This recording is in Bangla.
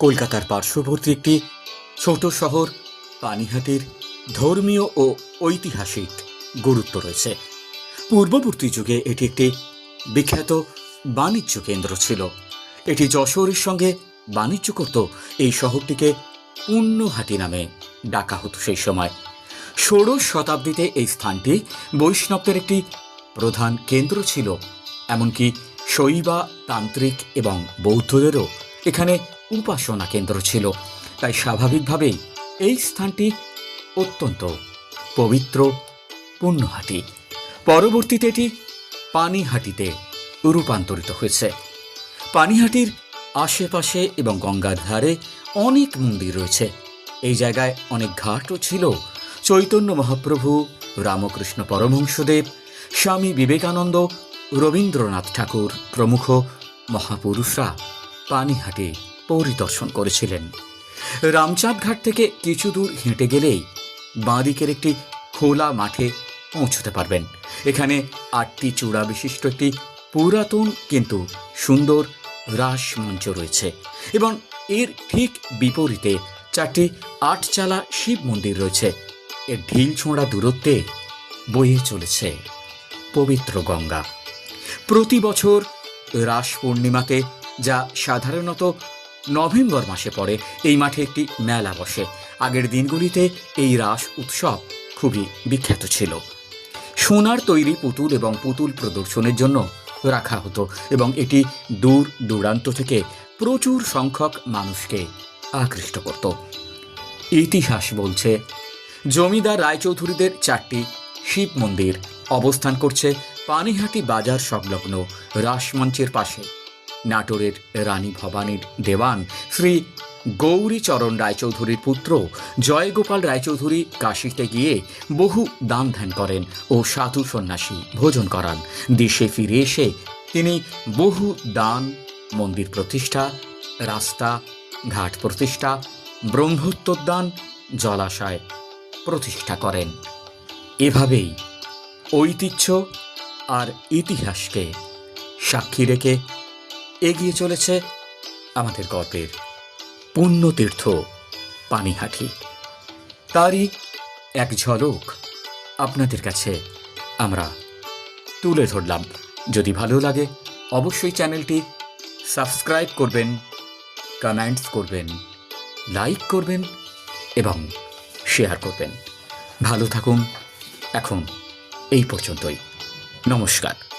কলকাতার পার্শ্ববর্তী একটি ছোট শহর, পানিহাটির ধর্মীয় ও ঐতিহাসিক গুরুত্ব রয়েছে। পূর্ববর্তী যুগে এটি একটি বিখ্যাত বাণিজ্য কেন্দ্র ছিল। এটি যশোরের সঙ্গে বাণিজ্য করত। এই শহরটিকে পুণ্যহাটি নামে ডাকা হতো সেই সময়। ষোড়শ শতাব্দীতে এই স্থানটি বৈষ্ণবদের একটি প্রধান কেন্দ্র ছিল। এমনকি শৈবা তান্ত্রিক এবং বৌদ্ধদেরও এখানে উপাসনা কেন্দ্র ছিল। তাই স্বাভাবিকভাবেই এই স্থানটি অত্যন্ত পবিত্র, পুণ্যহাটি। পরবর্তীতে এটি পানিহাটিতে রূপান্তরিত হয়েছে। পানিহাটির আশেপাশে এবং গঙ্গার ধারে অনেক মন্দির রয়েছে। এই জায়গায় অনেক ঘাটও ছিল। চৈতন্য মহাপ্রভু, রামকৃষ্ণ পরমহংসদেব, স্বামী বিবেকানন্দ, রবীন্দ্রনাথ ঠাকুর প্রমুখ মহাপুরুষরা পানিহাটি পরিদর্শন করেছিলেন। রামচাঁদ ঘাট থেকে কিছু দূর হেঁটে গেলেই বাঁদিকের একটি খোলা মাঠে পৌঁছতে পারবেন। এখানে আটটি চূড়া বিশিষ্ট একটি পুরাতন কিন্তু সুন্দর রাস মঞ্চ রয়েছে এবং এর ঠিক বিপরীতে চারটি আটচালা শিব মন্দির রয়েছে। এর ঢিল ছোঁড়া দূরত্বে বয়ে চলেছে পবিত্র গঙ্গা। প্রতি বছর রাস পূর্ণিমাতে যা সাধারণত নভেম্বর মাসে পড়ে, এই মাঠে একটি মেলা বসে। আগের দিনগুলিতে এই রাস উৎসব খুবই বিখ্যাত ছিল। সোনার তৈরি পুতুল এবং পুতুল প্রদর্শনের জন্য রাখা হতো এবং এটি দূর দূরান্ত থেকে প্রচুর সংখ্যক মানুষকে আকৃষ্ট করত। ইতিহাস বলছে, জমিদার রায়চৌধুরীদের চারটি শিব মন্দির অবস্থান করছে পানিহাটি বাজার সংলগ্ন রাসমঞ্চের পাশে। নাটোরের রানী ভবানীর দেওয়ান শ্রী গৌরীচরণ রায়চৌধুরীর পুত্র জয়গোপাল রায়চৌধুরী কাশিতে গিয়ে বহু দান ধ্যান করেন ও সাধু সন্ন্যাসী ভোজন করান। দেশে ফিরে এসে তিনি বহু দান, মন্দির প্রতিষ্ঠা, রাস্তা, ঘাট প্রতিষ্ঠা, ব্রহ্মোত্তরদান, জলাশয় প্রতিষ্ঠা করেন। এভাবেই ঐতিহ্য আর ইতিহাসকে সাক্ষী রেখে এগিয়ে চলেছে আমাদের গল্পের পুণ্যতীর্থ পানিহাটি। তারই এক ঝলক আপনাদের কাছে আমরা তুলে ধরলাম। যদি ভালো লাগে, অবশ্যই চ্যানেলটি সাবস্ক্রাইব করবেন, কমেন্টস করবেন, লাইক করবেন এবং শেয়ার করবেন। ভালো থাকুন, এখন এই পর্যন্তই। নমস্কার।